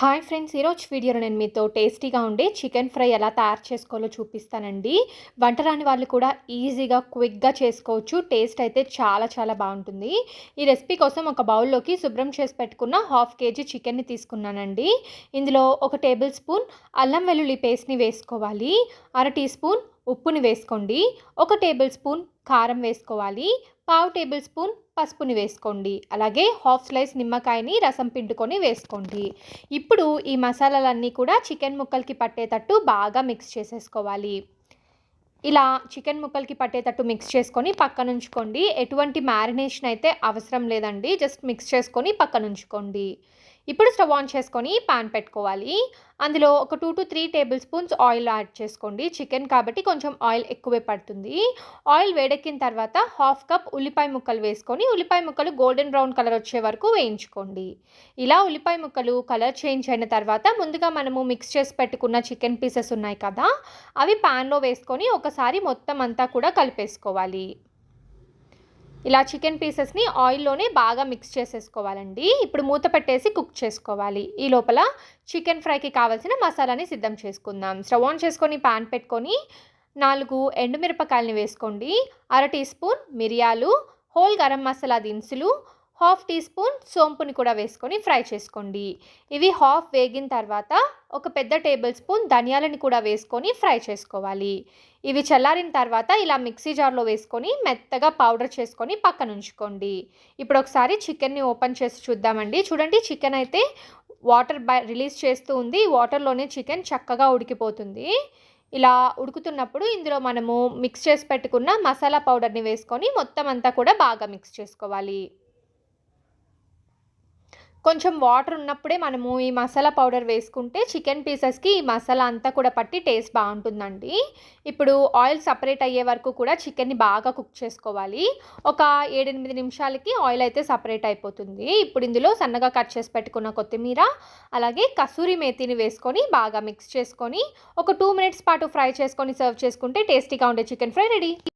Hi friends ఈరోజు వీడియోలో నేను మీతో టేస్టీగా ఉండే చికెన్ ఫ్రై ఎలా తయారు చేసుకోవాలో చూపిస్తానండి. వంట రాని వాళ్ళు కూడా ఈజీగా క్విక్గా చేసుకోవచ్చు. టేస్ట్ అయితే చాలా చాలా బాగుంటుంది. ఈ రెసిపీ కోసం ఒక బౌల్లోకి శుభ్రం చేసి పెట్టుకున్న హాఫ్ కేజీ చికెన్ని తీసుకున్నానండి. ఇందులో ఒక టేబుల్ స్పూన్ అల్లం వెల్లుల్లి పేస్ట్ని వేసుకోవాలి. అర టీ స్పూన్ ఉప్పుని వేసుకోండి. ఒక టేబుల్ స్పూన్ కారం వేసుకోవాలి. పావు టేబుల్ స్పూన్ పసుపుని వేసుకోండి. అలాగే హాఫ్ స్లైస్ నిమ్మకాయని రసం పిండుకొని వేసుకోండి. ఇప్పుడు ఈ మసాలాలన్నీ కూడా చికెన్ ముక్కలకి పట్టేటట్టు బాగా మిక్స్ చేసేసుకోవాలి. ఇలా చికెన్ ముక్కలకి పట్టేటట్టు మిక్స్ చేసుకొని పక్కనుంచుకోండి. ఎటువంటి మ్యారినేషన్ అయితే అవసరం లేదండి. జస్ట్ మిక్స్ చేసుకొని పక్కనుంచుకోండి. ఇప్పుడు స్టవ్ ఆన్ చేసుకొని పాన్ పెట్టుకోవాలి. అందులో ఒక two to three table spoons oil add చేసుకోండి. చికెన్ కాబట్టి కొంచెం ఆయిల్ ఎక్కువే పడుతుంది. ఆయిల్ వేడెక్కిన తర్వాత హాఫ్ కప్ ఉల్లిపాయ ముక్కలు వేసుకొని ఉల్లిపాయ ముక్కలు గోల్డెన్ బ్రౌన్ కలర్ వచ్చే వరకు వేయించుకోండి. ఇలా ఉల్లిపాయ ముక్కలు కలర్ చేంజ్ అయిన తర్వాత ముందుగా మనము మిక్స్ చేసి పెట్టుకున్న చికెన్ పీసెస్ ఉన్నాయి కదా అవి పాన్లో వేసుకొని ఒకసారి మొత్తం అంతా కూడా కలిపేసుకోవాలి. ఇలా చికెన్ పీసెస్ని ఆయిల్లోనే బాగా మిక్స్ చేసేసుకోవాలండి. ఇప్పుడు మూత పెట్టేసి కుక్ చేసుకోవాలి. ఈ లోపల చికెన్ ఫ్రైకి కావాల్సిన మసాలాని సిద్ధం చేసుకుందాం. స్టవ్ ఆన్ చేసుకొని పాన్ పెట్టుకొని నాలుగు ఎండుమిరపకాయలని వేసుకోండి. అర టీ స్పూన్ మిరియాలు హోల్ గరం మసాలా దినుసులు హాఫ్ టీ స్పూన్ సోంపుని కూడా వేసుకొని ఫ్రై చేసుకోండి. ఇవి హాఫ్ వేగిన తర్వాత ఒక పెద్ద టేబుల్ స్పూన్ ధనియాలని కూడా వేసుకొని ఫ్రై చేసుకోవాలి. ఇవి చల్లారిన తర్వాత ఇలా మిక్సీ జార్లో వేసుకొని మెత్తగా పౌడర్ చేసుకొని పక్కన ఉంచుకోండి. ఇప్పుడు ఒకసారి చికెన్ని ఓపెన్ చేసి చూద్దామండి. చూడండి చికెన్ అయితే వాటర్ బై రిలీజ్ చేస్తూ ఉంది. వాటర్లోనే చికెన్ చక్కగా ఉడికిపోతుంది. ఇలా ఉడుకుతున్నప్పుడు ఇందులో మనము మిక్స్ చేసి పెట్టుకున్న మసాలా పౌడర్ని వేసుకొని మొత్తం అంతా కూడా బాగా మిక్స్ చేసుకోవాలి. కొంచెం వాటర్ ఉన్నప్పుడే మనము ఈ మసాలా పౌడర్ వేసుకుంటే చికెన్ పీసెస్కి ఈ మసాలా అంతా కూడా పట్టి టేస్ట్ బాగుంటుందండి. ఇప్పుడు ఆయిల్ సపరేట్ అయ్యే వరకు కూడా చికెన్ని బాగా కుక్ చేసుకోవాలి. ఒక ఏడెనిమిది నిమిషాలకి ఆయిల్ అయితే సపరేట్ అయిపోతుంది. ఇప్పుడు ఇందులో సన్నగా కట్ చేసి పెట్టుకున్న కొత్తిమీర అలాగే కసూరి మేతిని వేసుకొని బాగా మిక్స్ చేసుకొని ఒక టూ మినిట్స్ పాటు ఫ్రై చేసుకొని సర్వ్ చేసుకుంటే టేస్టీగా ఉండే చికెన్ ఫ్రై రెడీ.